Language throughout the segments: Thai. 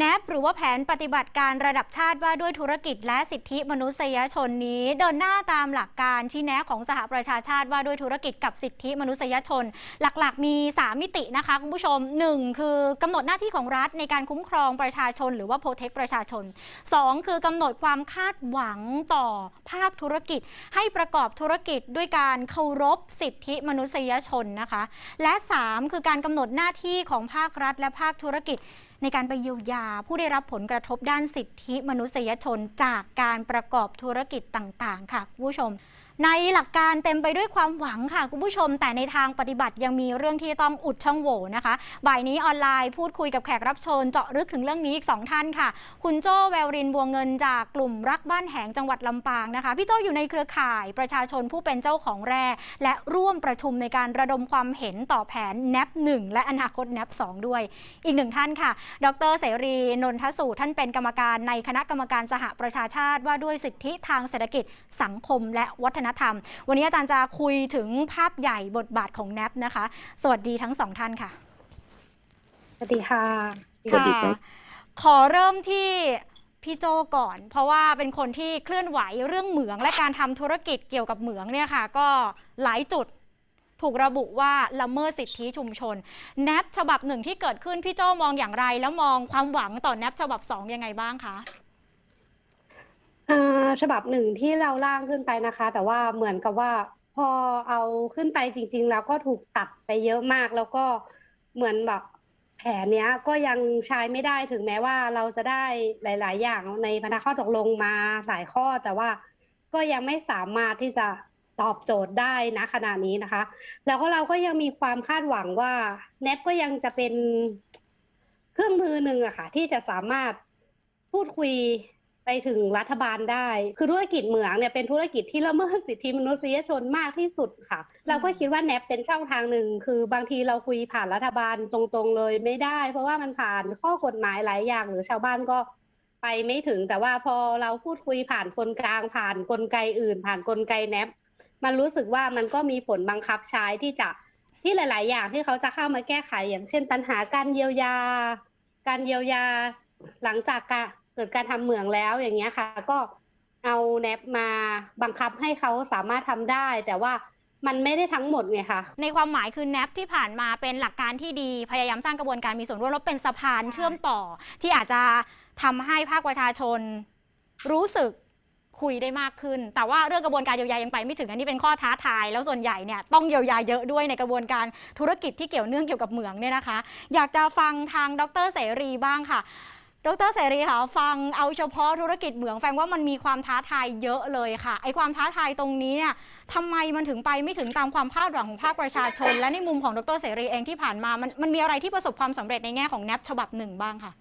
NAP หรือว่าแผนปฏิบัติการระดับชาติว่าด้วยธุรกิจและสิทธิมนุษยชนนี้ เดินหน้าตามหลักการชี้แนะของสหประชาชาติว่าด้วยธุรกิจกับสิทธิมนุษยชน หลักๆ มี 3 มิตินะคะคุณผู้ชม 1 คือกำหนดหน้าที่ของรัฐในการคุ้มครองประชาชน หรือว่าโปรเทคประชาชน 2 คือกำหนดความคาดหวังต่อภาคธุรกิจ ให้ประกอบธุรกิจด้วยการเคารพสิทธิมนุษยชนนะคะ และ 3 คือการกำหนดหน้าที่ของภาครัฐและภาคธุรกิจ ในการไปเยียวยาผู้ได้รับผลกระทบด้านสิทธิมนุษยชนจากการประกอบธุรกิจต่าง ๆ ค่ะคุณผู้ชม ในหลักการเต็มไปด้วยความหวังค่ะคุณผู้ชม แต่ในทางปฏิบัติยังมีเรื่องที่ต้องอุดช่องโหว่นะคะบ่ายนี้ออนไลน์พูดคุยกับแขกรับเชิญเจาะลึกถึงเรื่องนี้อีกสองท่านค่ะ คุณโจ้แววรินบัวเงินจากกลุ่มรักบ้านแหงจังหวัดลำปางนะคะ พี่โจ้อยู่ในเครือข่ายประชาชนผู้เป็นเจ้าของแร่และร่วมประชุมในการระดมความเห็นต่อแผน NAP 1และอนาคต NAP 2ด้วย อีกหนึ่งท่านค่ะ ดรเสรีนนทสูตรท่านเป็นกรรมการในคณะกรรมการสหประชาชาติว่าด้วยสิทธิทางเศรษฐกิจสังคมและวัฒนธรรม วันนี้อาจารย์จะคุยถึงภาพใหญ่บทบาทของ NAP นะคะ สวัสดีทั้งสองท่านค่ะ สวัสดีค่ะสวัสดีครับขอเริ่มที่พี่โจก่อน เพราะว่าเป็นคนที่เคลื่อนไหวเรื่องเหมือง และการทำธุรกิจเกี่ยวกับเหมืองเนี่ยค่ะ ก็หลายจุดถูกระบุว่าละเมิดสิทธิชุมชนแนบฉบับหนึ่งที่เกิดขึ้นพี่โจมองอย่างไร แล้วมองความหวังต่อแนบฉบับสองยังไงบ้างคะ อ่าฉบับหนึ่งที่เราร่างขึ้นไปนะคะ แต่ว่าเหมือนกับว่าพอเอาขึ้นไปจริง ๆ แล้วก็ถูกตัดไปเยอะมาก แล้วก็เหมือนแบบแผนเนี้ยก็ยังใช้ไม่ได้ถึงแม้ว่าเราจะได้หลาย ๆ อย่างในพันธข้อตกลงมาหลายข้อ แต่ว่าก็ยังไม่สามารถที่จะตอบโจทย์ได้นะขณะนี้นะคะ แล้วก็เราก็ยังมีความคาดหวังว่าเนปก็ยังจะเป็นเครื่องมือหนึ่งอะค่ะที่จะสามารถพูดคุย ไปถึงรัฐบาลได้ คือธุรกิจเหมืองเนี่ยเป็นธุรกิจที่ละเมิดสิทธิมนุษยชนมากที่สุดค่ะ เราก็คิดว่าแนปเป็นช่องทางหนึ่ง คือบางทีเราคุยผ่านรัฐบาลตรงๆเลยไม่ได้ เพราะว่ามันผ่านข้อกฎหมายหลายอย่างหรือชาวบ้านก็ไปไม่ถึง แต่ว่าพอเราพูดคุยผ่านคนกลางผ่านกลไกอื่น ผ่านกลไกแนปมันรู้สึกว่ามันก็มีผลบังคับใช้ที่จะที่หลาย ๆ อย่างที่เขาจะเข้ามาแก้ไขอย่างเช่นปัญหาการเยียวยา การเยียวยาหลังจากการ เกิดการทำเหมืองแล้วอย่างเงี้ยค่ะ ก็เอาแนบมาบังคับให้เขาสามารถทำได้ แต่ว่ามันไม่ได้ทั้งหมดไงคะในความหมายคือแนบที่ผ่านมาเป็นหลักการที่ดีพยายามสร้างกระบวนการมีส่วนร่วมแล้วเป็นสะพานเชื่อมต่อ ที่อาจจะทำให้ภาคประชาชนรู้สึกคุยได้มากขึ้น แต่ว่าเรื่องกระบวนการเยียวยายังไปไม่ถึงอันนี้เป็นข้อท้าทาย แล้วส่วนใหญ่เนี่ยต้องเยียวยาเยอะด้วยในกระบวนการธุรกิจที่เกี่ยวเนื่องเกี่ยวกับเหมืองเนี่ยนะคะ อยากจะฟังทางดรเสรีบ้างค่ะ ดรเสรีค่ะฟังเอาเฉพาะธุรกิจเหมืองแฟงว่ามันมีความท้าทายเยอะเลยค่ะไอความท้าทายตรงนี้เนี่ยทำไมมันถึงไปไม่ถึงตามความคาดหวังของภาคประชาชน และในมุมของดรเสรีเองที่ผ่านมามันมันมีอะไรที่ประสบความสำเร็จในแง่ของแนบฉบับหนึ่งบ้างค่ะ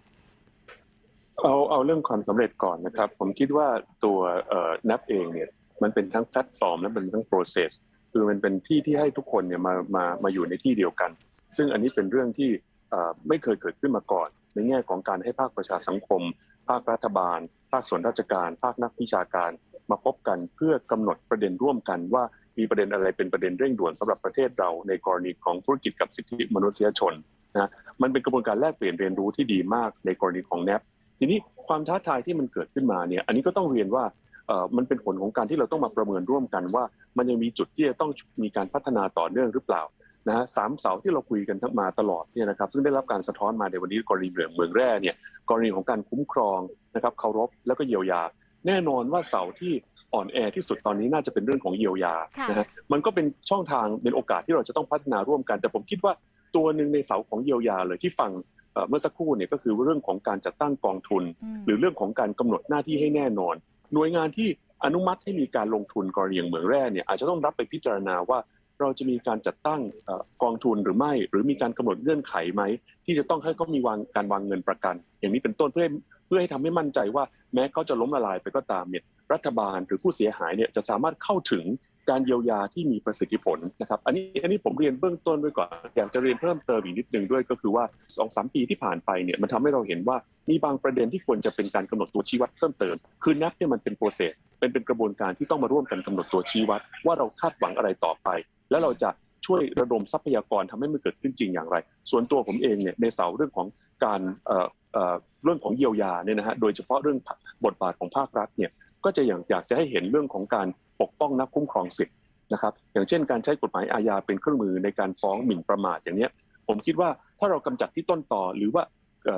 เอาเอาเรื่องความสำเร็จก่อนนะครับ ผมคิดว่าตัวเอ่อ NAP เองเนี่ยมันเป็นทั้งแพลตฟอร์มและเป็นทั้ง process คือมันเป็นที่ที่ให้ทุกคนเนี่ยมามามาอยู่ในที่เดียวกัน ซึ่งอันนี้เป็นเรื่องที่เอ่อไม่เคยเกิดขึ้นมาก่อน ในแง่ของการให้ภาคประชาสังคม ภาครัฐบาล ภาคส่วนราชการ ภาคนักวิชาการ มาพบกันเพื่อกำหนดประเด็นร่วมกันว่ามีประเด็นอะไรเป็นประเด็นเร่งด่วนสำหรับประเทศเราในกรณีของธุรกิจกับสิทธิมนุษยชนนะมันเป็นกระบวนการแลกเปลี่ยนเรียนรู้ที่ดีมากในกรณีของ NAP ทีนี้ความท้าทายที่มันเกิดขึ้นมาเนี่ยอันนี้ก็ต้องเรียนว่าเอ่อมันเป็นผลของการที่เราต้องมาประเมินร่วมกันว่า มันยังมีจุดที่จะต้องมีการพัฒนาต่อเนื่องหรือเปล่า นะฮะสามเสาที่เราคุยกันทั้งมาตลอดเนี่ยนะครับซึ่งได้รับการสะท้อนมาในวันนี้กรณีเหมืองเมืองแร่เนี่ยกรณีของการคุ้มครองนะครับเคารพแล้วก็เยียวยา แน่นอนว่าเสาที่อ่อนแอที่สุดตอนนี้น่าจะเป็นเรื่องของเยียวยาค่ะนะฮะมันก็เป็นช่องทางเป็นโอกาสที่เราจะต้องพัฒนาร่วมกัน แต่ผมคิดว่าตัวหนึ่งในเสาของเยียวยาเลยที่ฟังเอ่อเมื่อสักครู่เนี่ยก็คือเรื่องของการจัดตั้งกองทุนอืมหรือเรื่องของการกำหนดหน้าที่ให้แน่นอน หน่วยงานที่อนุมัติให้มีการลงทุนกรณีอย่างเหมืองแร่เนี่ยอาจจะต้องรับไปพิจารณาว่า เราจะมีการจัดตั้งอกองทุนหรือไม่ หรือมีการกำหนดเงื่อนไขไหม ที่จะต้องให้เขามีวางการวางเงินประกัน อย่างนี้เป็นต้นเพื่อเพื่อให้ทำให้มั่นใจว่าแม้เขาจะล้มละลายไปก็ตามเนี่ยรัฐบาลหรือผู้เสียหายเนี่ยจะสามารถเข้าถึงการเยียวยาที่มีประสิทธิผลนะครับอันนี้อันนี้ผมเรียนเบื้องต้นไว้ก่อน อยากจะเรียนเพิ่มเติมอีกนิดนึงด้วยก็คือว่าสองสามปีที่ผ่านไปเนี่ยมันทำให้เราเห็นว่ามีบางประเด็นที่ควรจะเป็นการกำหนดตัวชี้วัดเพิ่มเติม คือนับเนี่ยมันเป็นโปรเซสเป็นเป็นกระบวนการที่ต้องมาร่วมกันกำหนดตัวชี้วัด ว่าเราคาดหวังอะไรต่อไป แล้วเราจะช่วยระดมทรัพยากรทำให้มันเกิดขึ้นจริงอย่างไร ส่วนตัวผมเองเนี่ยในเสาเรื่องของการเเเรื่องของเยียวยาเนี่ยนะฮะโดยเฉพาะเรื่องบทบาทของภาครัฐเนี่ยก็จะอย่างอยากจะให้เห็นเรื่องของการปกป้องนักคุ้มครองสิทธิ์นะครับอย่างเช่นการใช้กฎหมายอาญาเป็นเครื่องมือในการฟ้องหมิ่นประมาทอย่างเนี้ยผมคิดว่าถ้าเรากำจัดที่ต้นต่อหรือว่า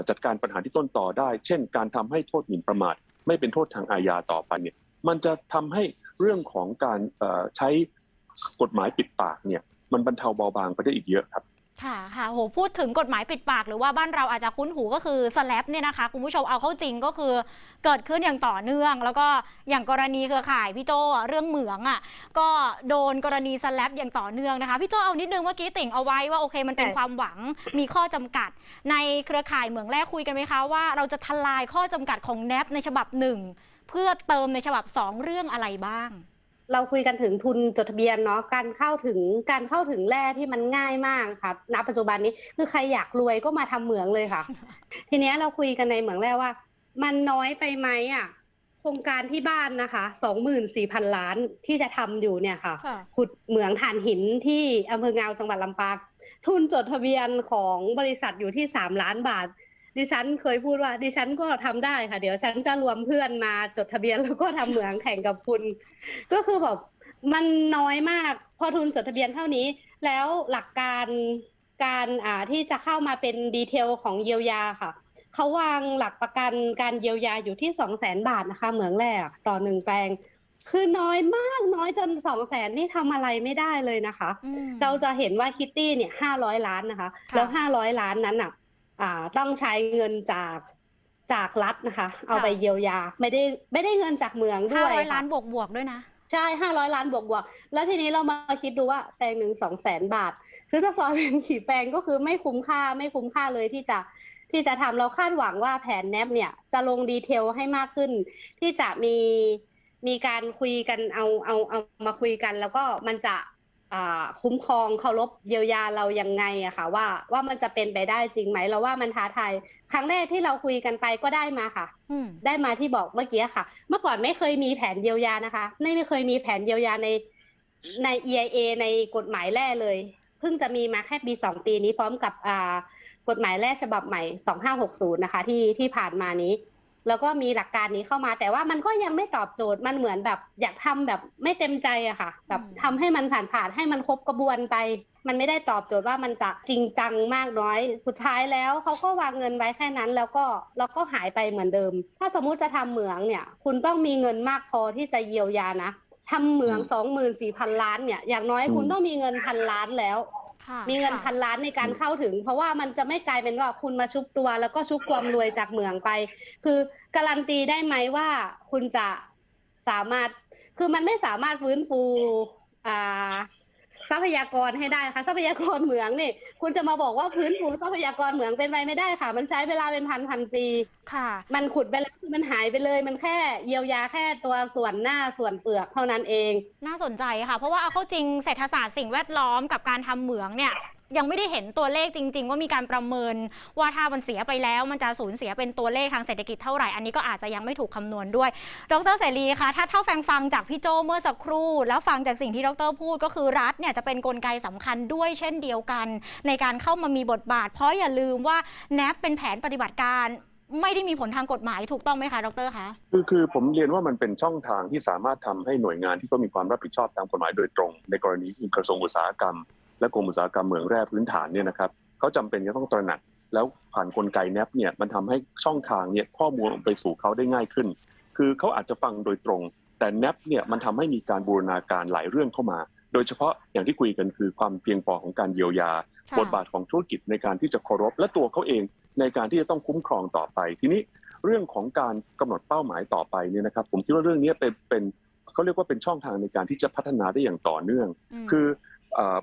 จัดการปัญหาที่ต้นต่อได้ เช่น การทำให้โทษหมิ่นประมาท ไม่เป็นโทษทางอาญาต่อไปเนี่ยมันจะทำให้เรื่องของการใช้ กฎหมายปิดปากเนี่ยมันบรรเทาเบาบางไปได้อีกเยอะครับค่ะค่ะโหพูดถึงกฎหมายปิดปากหรือว่าบ้านเราอาจจะคุ้นหูก็คือสแลปเนี่ยนะคะคุณผู้ชมเอาเข้าจริงก็คือเกิดขึ้นอย่างต่อเนื่อง แล้วก็อย่างกรณีเครือข่ายพี่โจเรื่องเหมืองอะก็โดนกรณีสแลปอย่างต่อเนื่องนะคะพี่โจเอานิดนึงเมื่อกี้ติ่งเอาไว้ว่าโอเคมันเป็นความหวังมีข้อจำกัด ในเครือข่ายเหมืองแรกคุยกันไหมคะว่าเราจะทลายข้อจำกัดของแนบในฉบับหนึ่งเพื่อเติมในฉบับสองเรื่องอะไรบ้าง เราคุยกันถึงทุนจดทะเบียนเนาะการเข้าถึงการเข้าถึงแร่ที่มันง่ายมากค่ะณปัจจุบันนี้คือใครอยากรวยก็มาทำเหมืองเลยค่ะ ทีเนี้ยเราคุยกันในเหมืองแร่ว่า มันน้อยไปไหมอะโครงการที่บ้านนะคะสองหมื่นสี่พันล้านที่จะทำอยู่เนี่ยค่ะค่ะ ขุดเหมืองถ่านหินที่อำเภองาวจังหวัดลำปางทุนจดทะเบียนของบริษัทอยู่ที่สามล้านบาท ดิฉันเคยพูดว่า ดิฉันก็ทำได้ค่ะ เดี๋ยวฉันจะรวมเพื่อนมาจดทะเบียนแล้วก็ทำเหมืองแข่งกับคุณ ก็คือแบบมันน้อยมาก พอทุนจดทะเบียนเท่านี้ แล้วหลักการการอ่าที่จะเข้ามาเป็นดีเทลของเยียวยาค่ะเขาวางหลักประกันการเยียวยาอยู่ที่สองแสนบาทนะคะ เหมืองแรกต่อหนึ่งแปลง คือน้อยมากน้อยจนสองแสนนี่ทำอะไรไม่ได้เลยนะคะอืมเราจะเห็นว่าคิตตี้เนี่ยห้าร้อยล้านนะคะค่ะแล้วห้าร้อยล้านนั้นอะอ่า ต้องใช้เงินจากจากรัฐนะคะ เอาไปเยียวยา ไม่ได้ไม่ได้เงินจากเมืองด้ห้าวยร้อยค่ะล้านบวกบวกๆด้วยนะ ใช่ห้าร้อยล้านบวกบวกๆแล้วทีนี้เรามาคิดดูว่าแปลงหนึ่งสองแสนบาท คือจะซอยเป็นกี่แปลงก็คือไม่คุ้มค่าไม่คุ้มค่าเลยที่จะที่จะทำเราคาดหวังว่าแผนแนบเนี่ย จะลงดีเทลให้มากขึ้น ที่จะมีมีการคุยกันเอาเอาเอามาคุยกัน แล้วก็มันจะอ่า คุ้มครองเคารพเยียวยาเรายังไงอะค่ะ ว่าว่ามันจะเป็นไปได้จริงไหมเราว่ามันท้าทายครั้งแรกที่เราคุยกันไปก็ได้มาค่ะอืมได้มาที่บอกเมื่อกี้ค่ะ เมื่อก่อนไม่เคยมีแผนเยียวยานะคะไม่ไม่เคยมีแผนเยียวยาในใน EIA ในกฎหมายแร่เลย เพิ่งจะมีมาแค่ปีสองปีนี้พร้อมกับอ่ากฎหมายแร่ฉบับใหม่ 2560 นะคะ ที่ที่ผ่านมานี้ แล้วก็มีหลักการนี้เข้ามา แต่ว่ามันก็ยังไม่ตอบโจทย์มันเหมือนแบบ อยากทำแบบไม่เต็มใจอะค่ะ แบบอืมทำให้มันผ่านผ่านๆให้มันครบกระบวนไป มันไม่ได้ตอบโจทย์ว่ามันจะจริงจังมากน้อย สุดท้ายแล้วเขาก็วางเงินไว้แค่นั้น แล้วก็แล้วก็หายไปเหมือนเดิม ถ้าสมมุติจะทำเหมืองเนี่ย คุณต้องมีเงินมากพอที่จะเยียวยานะทำเหมืองอืมสองหมื่นสี่พันล้านเนี่ยอย่างน้อยคุณอืมต้องมีเงินพันล้านแล้วค่ะ มีเงินค่ะพันล้านในการเข้าถึง เพราะว่ามันจะไม่กลายเป็นว่าคุณมาชุบตัว แล้วก็ชุบความรวยจากเหมืองไป คือการันตีได้ไหมว่าคุณจะสามารถคือมันไม่สามารถฟื้นฟูอ่า ทรัพยากรให้ได้ค่ะ ทรัพยากรเหมืองนี่คุณจะมาบอกว่าฟื้นฟูทรัพยากรเหมืองเป็นไปไม่ได้ค่ะ มันใช้เวลาเป็นพันพันปีค่ะ มันขุดไปแล้วมันหายไปเลย มันแค่เยียวยาแค่ตัวส่วนหน้าส่วนเปลือกเท่านั้นเอง น่าสนใจค่ะ เพราะว่าเอาเข้าจริงเศรษฐศาสตร์สิ่งแวดล้อมกับการทำเหมืองเนี่ย ยังไม่ได้เห็นตัวเลขจริง ๆ ว่ามีการประเมินว่าถ้ามันเสียไปแล้ว มันจะสูญเสียเป็นตัวเลขทางเศรษฐกิจเท่าไหร่อันนี้ก็อาจจะยังไม่ถูกคำนวณด้วย ดรเสรีคะถ้าเท่าแฟงฟังจากพี่โจเมื่อสักครู่ แล้วฟังจากสิ่งที่ดรพูดก็คือรัฐเนี่ยจะเป็นนกลไกสำคัญด้วยเช่นเดียวกัน ในการเข้ามามีบทบาท เพราะอย่าลืมว่าแนบเป็นแผนปฏิบัติการไม่ได้มีผลทางกฎหมายถูกต้องไหมคะ ดรคะ คือคือผมเรียนว่ามันเป็นช่องทางที่สามารถทำให้หน่วยงานที่ก็มีความรับผิดชอบตามกฎหมายโดยตรง ในกรณีกระทรวงอุตสาหกรรม และกรมอุตสาหกรรมเหมืองแร่พื้นฐานเนี่ยนะครับเขาจำเป็นจะต้องตระหนัก แล้วผ่านกลไกแนบเนี่ยมันทำให้ช่องทางเนี่ยข้อมูลไปสู่เขาได้ง่ายขึ้น คือเขาอาจจะฟังโดยตรง แต่แนบเนี่ยมันทำให้มีการบูรณาการหลายเรื่องเข้ามา โดยเฉพาะอย่างที่คุยกันคือความเพียงพอของการเยียวยาค่ะบทบาทของธุรกิจในการที่จะเคารพ และตัวเขาเองในการที่จะต้องคุ้มครองต่อไป ทีนี้เรื่องของการกำหนดเป้าหมายต่อไปเนี่ยนะครับ ผมคิดว่าเรื่องนี้เป็นเป็นเขาเรียกว่าเป็นช่องทางในการที่จะพัฒนาได้อย่างต่อเนื่องมคือเอ่อ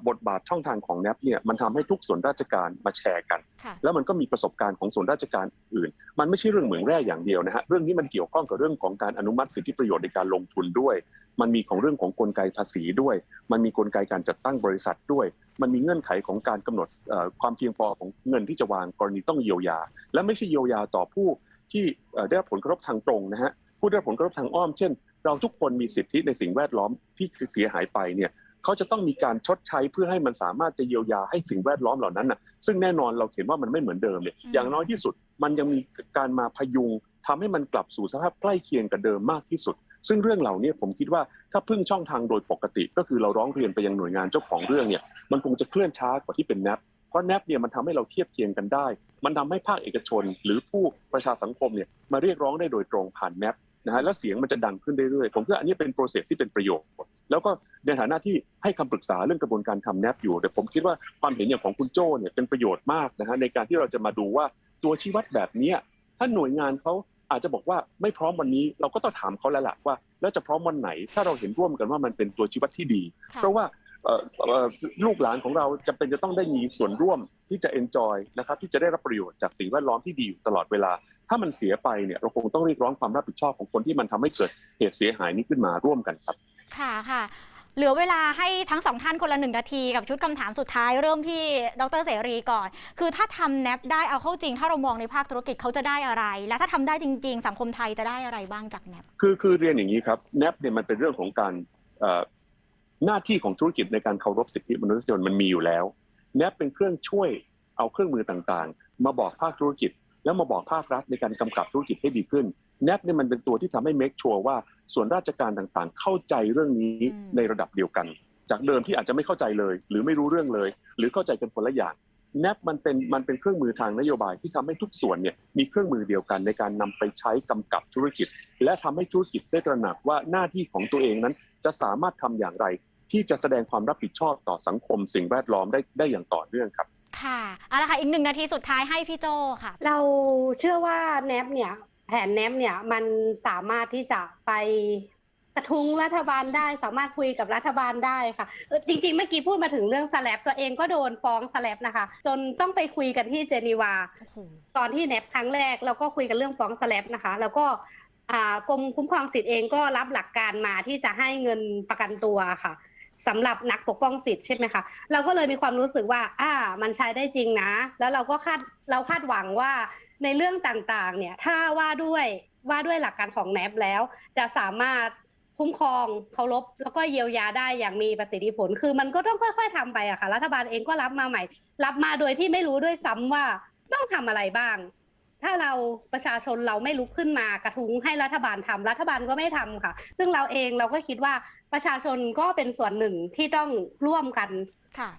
บทบาทช่องทางของแนปเนี่ยมันทำให้ทุกส่วนราชการมาแชร์กันค่ะแล้วมันก็มีประสบการณ์ของส่วนราชการอื่น มันไม่ใช่เรื่องเหมืองแร่อย่างเดียวนะฮะเรื่องนี้มันเกี่ยวข้องกับเรื่องของการอนุมัติสิทธิประโยชน์ในการลงทุนด้วย มันมีของเรื่องของกลไกภาษีด้วย มันมีกลไกการจัดตั้งบริษัทด้วย มันมีเงื่อนไขของการกำหนดเอ่อความเพียงพอของเงินที่จะวางกรณีต้องเยียวยา และไม่ใช่เยียวยาต่อผู้ที่เอ่อได้รับผลกระทบทางตรงนะฮะผู้ได้รับผลกระทบทางอ้อมเช่นเราทุกคนมีสิทธิในสิ่งแวดล้อมที่เสียหายไปเนี่ย เขาจะต้องมีการชดใช้เพื่อให้มันสามารถจะเยียวยาให้สิ่งแวดล้อมเหล่านั้นน่ะซึ่งแน่นอนเราเห็นว่ามันไม่เหมือนเดิมเนี่ยอืมอย่างน้อยที่สุด มันยังมีการมาพยุงทำให้มันกลับสู่สภาพใกล้เคียงกับเดิมมากที่สุด ซึ่งเรื่องเหล่านี้ผมคิดว่าถ้าพึ่งช่องทางโดยปกติ ก็คือเราร้องเรียนไปยังหน่วยงานเจ้าของเรื่องเนี่ยมันคงจะเคลื่อนช้ากว่าที่เป็นแนปเพราะแนปเนี่ยมันทำให้เราเทียบเคียงกันได้ มันทำให้ภาคเอกชน หรือผู้ประชาสังคมเนี่ยมาเรียกร้องได้โดยตรงผ่านแนป นะฮะแล้วเสียงมันจะดังขึ้นเรื่อยๆผมคิดว่าอันนี้เป็นโปรเซสที่เป็นประโยชน์แล้วก็ในฐานะที่ให้คำปรึกษาเรื่องกระบวนการทำแนปอยู่แต่ผมคิดว่าความเห็นอย่างของคุณโจ้เนี่ยเป็นประโยชน์มากนะฮะในการที่เราจะมาดูว่าตัวชี้วัดแบบเนี้ยถ้าหน่วยงานเขาอาจจะบอกว่าไม่พร้อมวันนี้เราก็ต้องถามเขาแล้วล่ะว่า แล้วจะพร้อมวันไหน ถ้าเราเห็นร่วมกันว่ามันเป็นตัวชี้วัดที่ดีค่ะเพราะว่าเอ่อเอ่อลูกหลานของเราจำเป็นจะต้องได้มีส่วนร่วมที่จะ enjoy นะครับที่จะได้รับประโยชน์จากสิ่งแวดล้อมที่ดีอยู่ตลอดเวลา ถ้ามันเสียไปเนี่ยเราคงต้องเรียกร้องความรับผิดชอบของคนที่มันทำให้เกิดเหตุเสียหายนี้ขึ้นมาร่วมกันครับ ค่ะค่ะ เหลือเวลาให้ทั้งสองท่านคนละหนึ่งนาทีกับชุดคำถามสุดท้ายเริ่มที่ดรเสรีก่อน คือถ้าทำแนปได้เอาเข้าจริง ถ้าเรามองในภาคธุรกิจเขาจะได้อะไร และถ้าทำได้จริง ๆ สังคมไทยจะได้อะไรบ้างจากแนปคือคือเรียนอย่างนี้ครับแนปเนี่ยมันเป็นเรื่องของการเอ่อหน้าที่ของธุรกิจในการเคารพสิทธิมนุษยชนมันมีอยู่แล้วแนปเป็นเครื่องช่วยเอาเครื่องมือต่างๆ มาบอกภาคธุรกิจ แล้วมาบอกภาครัฐในการกำกับธุรกิจให้ดีขึ้นแนปเนี่ยมันเป็นตัวที่ทำให้ make sure ว่าส่วนราชการต่างๆ เข้าใจเรื่องนี้อืมในระดับเดียวกัน จากเดิมที่อาจจะไม่เข้าใจเลย หรือไม่รู้เรื่องเลย หรือเข้าใจกันคนละอย่างแนปมันเป็นมันเป็นเครื่องมือทางนโยบายที่ทำให้ทุกส่วนเนี่ยมีเครื่องมือเดียวกันในการนำไปใช้กำกับธุรกิจ และทำให้ธุรกิจได้ตระหนักว่าหน้าที่ของตัวเองนั้น จะสามารถทำอย่างไร ที่จะแสดงความรับผิดชอบต่อสังคมสิ่งแวดล้อมได้ได้อย่างต่อเนื่องครับ ค่ะเอาละค่ะอีกหนึ่งนาทีสุดท้ายให้พี่โจค่ะ เราเชื่อว่าแนบเนี่ย แผนแนบเนี่ยมันสามารถที่จะไปกระทุ้งรัฐบาลได้สามารถคุยกับรัฐบาลได้ค่ะจริงๆ เมื่อกี้พูดมาถึงเรื่องสแลปตัวเองก็โดนฟ้องสแลปนะคะ จนต้องไปคุยกันที่เจนีวา ตอนที่แนบครั้งแรกเราก็คุยกันเรื่องฟ้องสแลปนะคะ แล้วก็กรมคุ้มครองสิทธิ์เองก็รับหลักการมาที่จะให้เงินประกันตัวค่ะ สำหรับนักปกป้องสิทธิ์ใช่ไหมคะเราก็เลยมีความรู้สึกว่า อ่า มันใช้ได้จริงนะ แล้วเราก็คาดเราคาดหวังว่าในเรื่องต่างๆ เนี่ยถ้าว่าด้วยว่าด้วยหลักการของแนบแล้ว จะสามารถคุ้มครองเคารพแล้วก็เยียวยาได้อย่างมีประสิทธิผล คือมันก็ต้องค่อย ๆทำไปอะค่ะรัฐบาลเองก็รับมาใหม่ รับมาโดยที่ไม่รู้ด้วยซ้ำว่าต้องทำอะไรบ้าง ถ้าเราประชาชนเราไม่ลุกขึ้นมากระทุ้งให้รัฐบาลทำรัฐบาลก็ไม่ทำค่ะ ซึ่งเราเองเราก็คิดว่าประชาชนก็เป็นส่วนหนึ่งที่ต้องร่วมกันค่ะ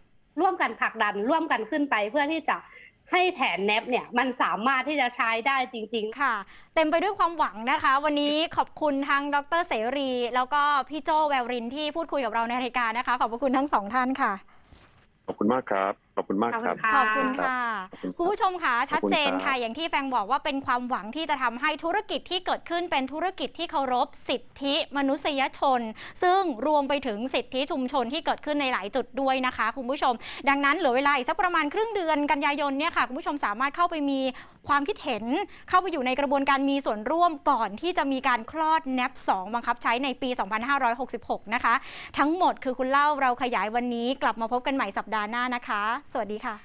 ร่วมกันผลักดันร่วมกันขึ้นไปเพื่อที่จะให้แผนแนบเนี่ยมันสามารถที่จะใช้ได้จริง ๆ ค่ะ เต็มไปด้วยความหวังนะคะ วันนี้ขอบคุณทั้งดรเสรี แล้วก็พี่โจแววรินที่พูดคุยกับเราในรายการนะคะ ขอบพระคุณทั้งสองท่านค่ะ ขอบคุณมากครับขอบคุณมากครับ ขอบขอบคุณค่ะขอบคุณครับคุณผู้ชมค่ะชัดเจนขอบคุณครับค่ะ อย่างที่แฟงบอกว่าเป็นความหวังที่จะทำให้ธุรกิจที่เกิดขึ้นเป็นธุรกิจที่เคารพสิทธิมนุษยชน ซึ่งรวมไปถึงสิทธิชุมชนที่เกิดขึ้นในหลายจุดด้วยนะคะ คุณผู้ชม ดังนั้นเหลือเวลาอีกสักประมาณครึ่งเดือนกันยายนเนี่ยค่ะคุณผู้ชมสามารถเข้าไปมีความคิดเห็น เข้าไปอยู่ในกระบวนการมีส่วนร่วมก่อนที่จะมีการคลอด NAP 2บังคับใช้ในปี 2566 นะคะ ทั้งหมดคือคุณเล่าเราขยายวันนี้กลับมาพบกันใหม่สัปดาห์หน้านะคะสวัสดีค่ะ